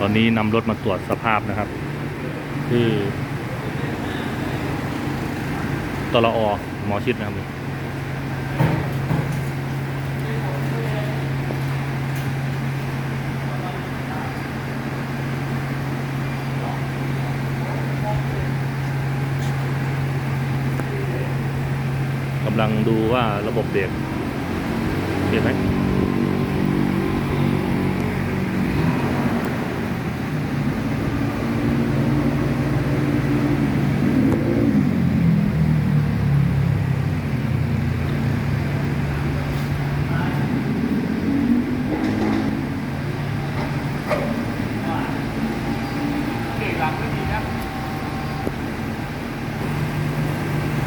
ตอนนี้นำรถมาตรวจสภาพนะครับที่ตลอหมอชิดนะครับกำลังดูว่าระบบเบรกเห็นไหม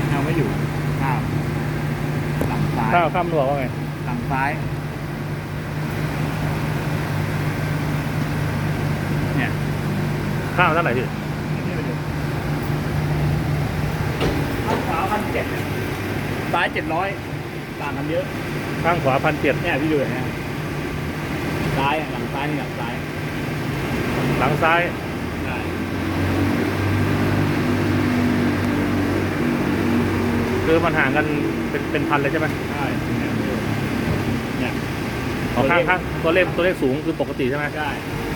เอาไม่อยู่ข้าวหลังซ้ายข้าวข้ามรัวว่าไงหลังซ้าย เนี่ยข้าวเท่าไหร่พี่นี่ไปดูข้างขวาพันเจ็ดซ้ายเจ็ดร้อยต่างกันเยอะ ข้างขวาพันเจ็ดเนี่ยพี่ดูเนี่ยซ้ายอะหลังซ้ายนี่หลังซ้ายห ลังซ้ายใช่คือมันห่างกันเป็นเป็นพันเลยใช่ไหมใช่เนี่ยพี่ดูเนี่ยอ๋อข้างข้างตัวเลขตัวเลขสูงคือปกติใช่ไหมใช่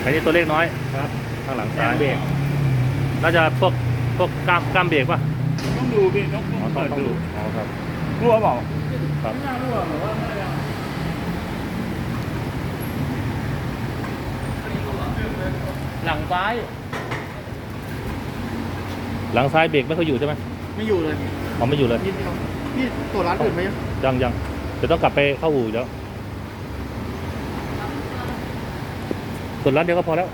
อันนี้ตัวเลขน้อยครับข้างหลังแซซ้างยเบรกน่าจะพวกพวกกล้ามกล้ามเบรกป่ะต้องดูพี่ต้องอ๋อต้องต้องเปิดต้องดูดูอ๋อครับรั่วเปล่าครับไม่น่ารั่วหรือว่าไม่ได้ หลังซ้าย หลังซ้ายเบรกไม่ค่อยอยู่ใช่ไหมไม่อยู่เลยอ๋อไม่อยู่เลยนิดเดียวพี่ตัวร้านอื่นไหมยังยังเดี๋ยวต้องกลับไปเข้าอู่อีกแล้วส่วนร้านเดียวก็พอแล้ว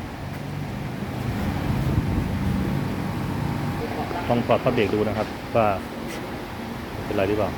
ต้องถอดผ้าเบรกดูนะครับ ว่าเป็นไรหรือเปล่า